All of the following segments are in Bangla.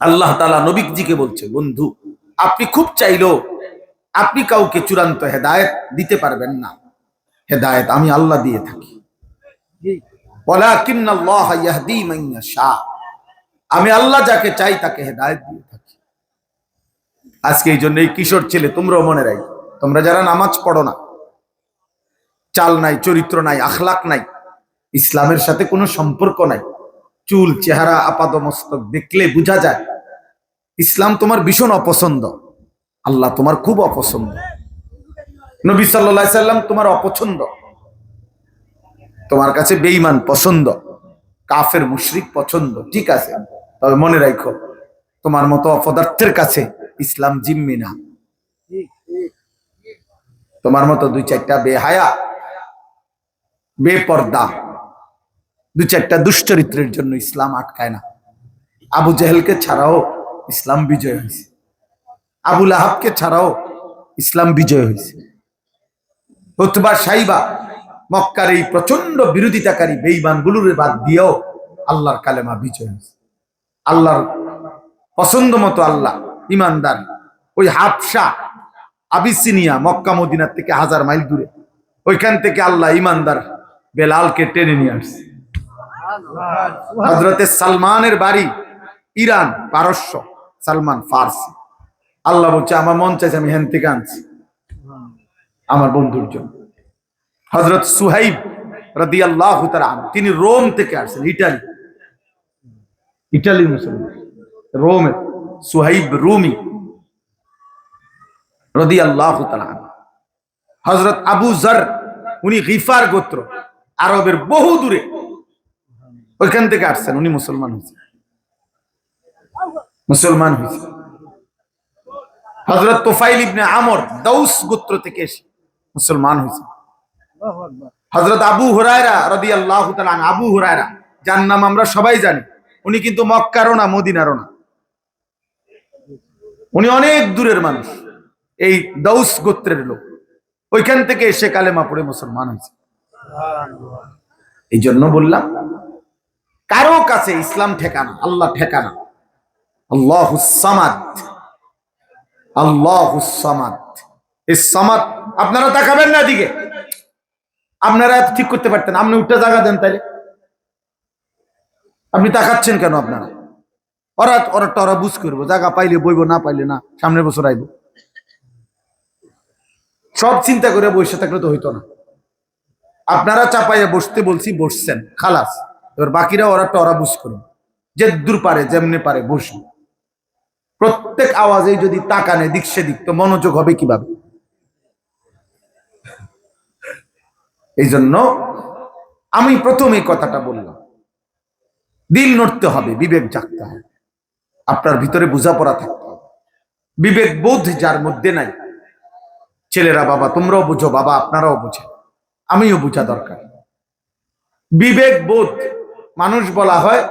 আল্লাহ তাআলা নবীজিকে বলছে, বন্ধু, আপনি খুব চাইলেও আপনি কাউকে চূড়ান্ত হেদায়েত দিতে পারবেন না। হেদায়েত আমি আল্লাহ দিয়ে থাকি। আমি আল্লাহ যাকে চাই তাকে হেদায়েত দিয়ে থাকি। আজকে এই জন্য এই কিশোর ছেলে, তোমরাও মনে রাখো, তোমরা যারা নামাজ পড়ো না, চাল নাই, চরিত্র নাই, আখলাক নাই ইসলামের সাথে কোনো সম্পর্ক নাই। চুল, চেহারা আপাদ মস্তক দেখলে বোঝা যায়, ইসলাম তোমার ভীষণ অপছন্দ। আল্লাহ তোমার খুব অপছন্দ। নবী সাল্লাহ সাল্লাম তোমার অপছন্দ। তোমার কাছে বেঈমান পছন্দ। কাফের, মুশরিক পছন্দ। ঠিক আছে, তবে মনে রাখো, তোমার মতো অপদার্থের কাছে ইসলাম জিম্মি না। তোমার মতো দুই চারটা বেহায়া, বেপর্দা। দু চারটা দুশ্চরিত্রের জন্য ইসলাম আটকায় না। আবু জেহেলকে ছাড়াও ইসলাম বিজয় হয়েছে। আবুল আহাবকে ছাড়াও ইসলাম বিজয় হয়েছে। হতবা সাইবা মক্কার এই প্রচণ্ড বিরোধিতাকারী বেইমানগুলোর বাদ দিয়েও আল্লাহর কালেমা বিজয় হয়েছে। আল্লাহর পছন্দ মতো আল্লাহ, ইমানদার, ওই হাফসা আবিসিনিয়া মক্কা মদিনার থেকে হাজার মাইল দূরে। ওইখান থেকে আল্লাহ ইমানদার বেলালকে টেনে নিয়ে আসছে। হজরতে সালমানের বাড়ি ইরান, পারস্য, সালমান ফার্সি। আল্লাহ বলছে, আমার মন চাইছে আমি হেন আনছি আমার বন্ধুর জন্য। হজরত সুহাইব তিনি রোম থেকে আসছেন, ইটালি। ইটালি মুসলমান। সুহাইব রুমি রদি আল্লাহ হজরত আবু জর উনি গিফার গোত্র, আরবের বহু দূরে ওইখান থেকে আসছেন উনি মুসলমান হয়েছে। মুসলমান হয়েছে। হজরত তোফাইল ইবনে আমর দাউস গোত্র থেকে এসে মুসলমান হয়েছে। হজরত আবু হুরায়রা রদি আল্লাহ আবু হুরায়রা যার নাম আমরা সবাই জানি উনি কিন্তু মক্কারও না মদিনারও না। উনি অনেক দূরের মানুষ এই দাউস গোত্রের লোক। ওইখান থেকে এসে কালেমা পড়ে মুসলমান হয়েছে। এই জন্য বললাম কারও কাছে ইসলাম ঠেকানা, আল্লাহ ঠেকানা। আল্লাহ সামাদ। আল্লাহ সামাদ। এই সামাদ আপনারা তাকাবেন না দিকে আপনারা ঠিক করতে পারতেন আপনি উঠে জায়গা দেন তাইলে। আপনি তাকাচ্ছেন কেন আপনারা? ওরা ওরা বুঝ করব। জায়গা পাইলে বইব, না পাইলে না। সামনের বছর আইব। সব চিন্তা করে বসে থাকলে তো হইতো না। আপনারা চাপাইয়া বসতে বলছি, বসছেন। খালাস। এবার বাকিরা ওরা টরা বুঝ করুন যে দূর পারে, যেমনি পারে বসুন প্রত্যেক আওয়াজে যদি তাকানে দিক সেদিক, তো মনোযোগ হবে কীভাবে? এই জন্য আমি প্রথম এই কথাটা বললাম। দিল নড়তে হবে, বিবেক জাগতে হবে। আপনার ভিতরে বোঝাপড়া থাকতে হবে। বিবেক বোধ যার মধ্যে নাই। ছেলেরা, বাবা, তোমরাও বুঝো, বাবা, আপনারাও বুঝে আমিও বোঝা দরকার। বিবেক বোধ মানুষ বলা হয়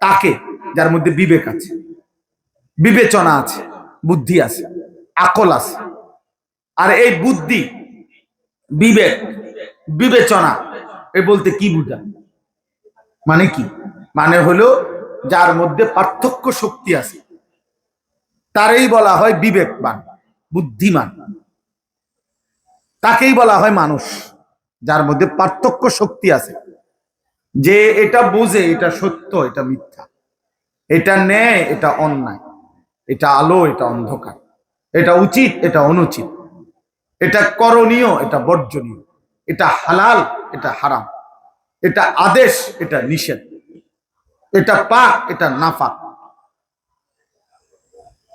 তাকে, যার মধ্যে বিবেক আছে, বিবেচনা আছে, বুদ্ধি আছে, আকল আছে। আর এই বুদ্ধি, বিবেক, বিবেচনা, এ বলতে কি বুঝা? মানে কি? মানে হলো যার মধ্যে পার্থক্য শক্তি আছে। তারই বলা হয় বিবেকবান, বুদ্ধিমান। তাকেই বলা হয় মানুষ, যার মধ্যে পার্থক্য শক্তি আছে। যে এটা বোঝে, এটা সত্য, এটা মিথ্যা। এটা ন্যায়, এটা অন্যায়। এটা আলো, এটা অন্ধকার। এটা উচিত, এটা অনুচিত। এটা করণীয়, এটা বর্জনীয়। এটা হালাল, এটা হারাম। এটা আদেশ, এটা নিষেধ। এটা পাক এটা নাফাক।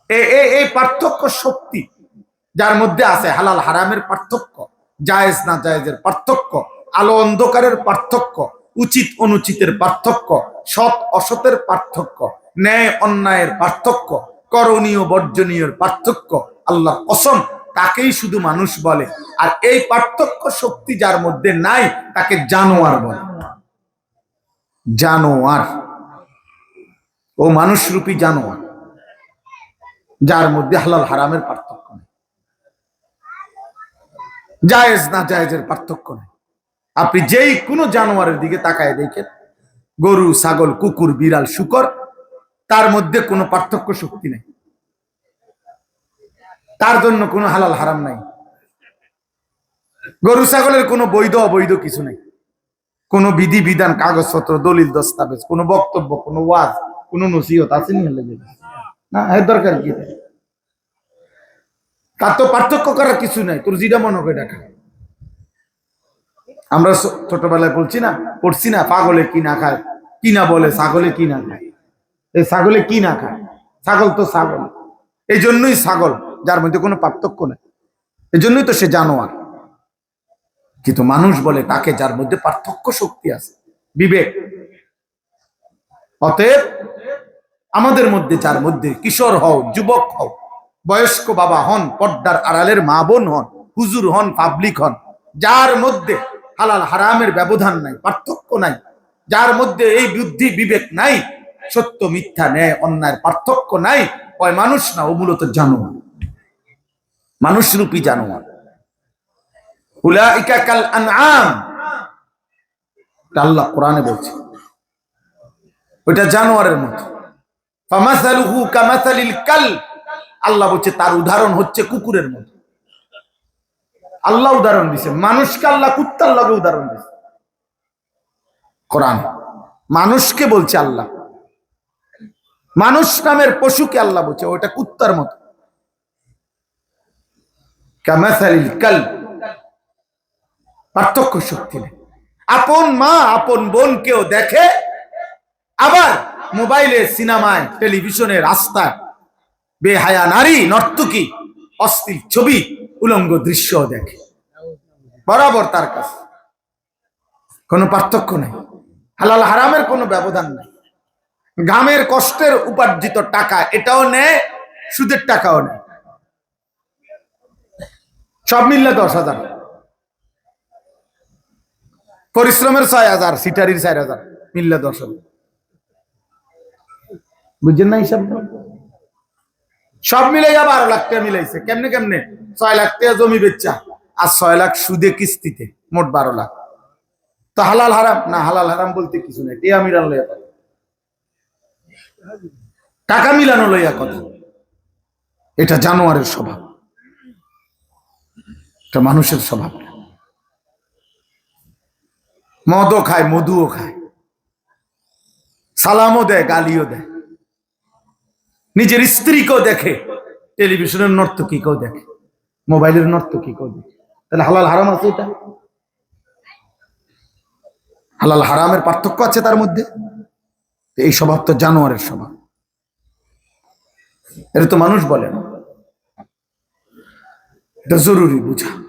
এই পার্থক্য শক্তি যার মধ্যে আছে হালাল, হারামের পার্থক্য, জায়েজ না জায়েজের পার্থক্য, আলো, অন্ধকারের পার্থক্য উচিত অনুচিতের পার্থক্য, সৎ অসতের পার্থক্য, ন্যায় অন্যায়ের পার্থক্য, করণীয় বর্জনীয় পার্থক্য আল্লাহ অসম তাকেই শুধু মানুষ বলে। আর এই পার্থক্য শক্তি যার মধ্যে নাই, তাকে জানোয়ার বলে। জানোয়ার। ও মানুষরূপী জানোয়ার, যার মধ্যে হালাল হারামের পার্থক্য নেই। জায়েজ না জায়েজের পার্থক্য নেই। আপনি যেই কোনো জানোয়ারের দিকে তাকায় দেখেন, গরু, ছাগল, কুকুর, বিড়াল, শুকর, তার মধ্যে কোনো পার্থক্য শক্তি নেই। তার জন্য কোনো হালাল হারাম নাই। গরু, ছাগলের কোনো বৈধ, অবৈধ কিছু নেই। কোনো বিধি, বিধান, কাগজপত্র, দলিল, দস্তাবেজ, কোনো বক্তব্য, কোনো ওয়াজ, কোনো নসিহত আছে নি এর দরকার কি? তার তো পার্থক্য করার কিছু নাই। তোর যেটা মনে করে দেখা আমরা ছোটবেলায় বলছি না, পড়ছি না, পাগলে কি না খায়? কি না বলে, ছাগলে কি না খায়? এই ছাগলে কি না খায়? ছাগল তো ছাগল। এই জন্যই ছাগল, যার মধ্যে কোনো পার্থক্য নেই। এই জন্যই তো সে জানোয়ার। কিন্তু মানুষ বলে তাকে যার মধ্যে পার্থক্য শক্তি আছে, বিবেক। অতএব আমাদের মধ্যে, যার মধ্যে কিশোর হও, যুবক হও, বয়স্ক বাবা হন, পর্দার আড়ালের মা বোন হন, হুজুর হন, পাবলিক হন, যার মধ্যে হালাল হারামের ব্যবধান নাই, পার্থক্য নাই। যার মধ্যে এই বুদ্ধি বিবেক নাই, সত্য মিথ্যা ন্যায় অন্যায়ের পার্থক্য নাই, ওই মানুষ না, ও মূলত জানোয়ার। মানুষরূপী জানোয়ার। উলাইকা কাল আনআম। আল্লাহ কোরআনে বলছে। ওইটা জানোয়ারের মতো। ফামাসালুহু কামাসালিল কাল। আল্লাহ বলছে, তার উদাহরণ হচ্ছে কুকুরের মতো। আল্লাহ উদাহরণ দিছে। মানুষকে আল্লাহ, কুত্তার লগে উদাহরণ দিছে। কোরআন, মানুষকে বলছে আল্লাহ। মানুষ নামের পশুকে আল্লাহ বলছে ওটা কুত্তার মতো। কাল পার্থক্য শক্তি নেই। আপন মা, আপন বোন বোনকেও দেখে, আবার মোবাইলে, সিনেমায়, টেলিভিশনে রাস্তায়, বেহায়া নারী, নর্তকী, অস্থির ছবি উলঙ্গ দৃশ্য দেখে। বরাবর তার কাছে। কোনো পার্থক্য নেই। হালাল হারামের কোনো ব্যবধান নেই। গ্রামের কষ্টের উপার্জিত টাকা এটাও নেয়, সুদের টাকাও নেয়। সব মিললে দশ হাজার। পরিশ্রমের ছয় হাজার, সিটারির চার হাজার। মিললে দশ হাজার। বুঝছেন না হিসাব সব মিলে যা বারো লাখ টাকা মিলাইছে। কেমনে কেমনে? ছয় লাখ টাকা জমি বেচা আর ছয় লাখ সুদে কিস্তিতে, মোট বারো লাখ। তো হালাল হারাম? না, হালাল হারাম বলতে কিছু নাই। টিয়া মিলান লইয়া কথা। টাকা মিলানো লইয়া কথা। এটা জানোয়ারের স্বভাব। এটা মানুষের স্বভাব। মদও খায়, মধুও খায়। সালামও দেয়, গালিও দেয়। নিজের স্ত্রীকেও দেখে, টেলিভিশনের নর্তকীকেও দেখে, মোবাইলের নর্তকীকেও দেখে। তাহলে হালাল হারাম আছে এটা? হালাল হারামের পার্থক্য আছে তার মধ্যে? এই স্বভাব তো জানোয়ারের স্বভাব। এটা তো মানুষ বলে না। এটা জরুরি বুঝা।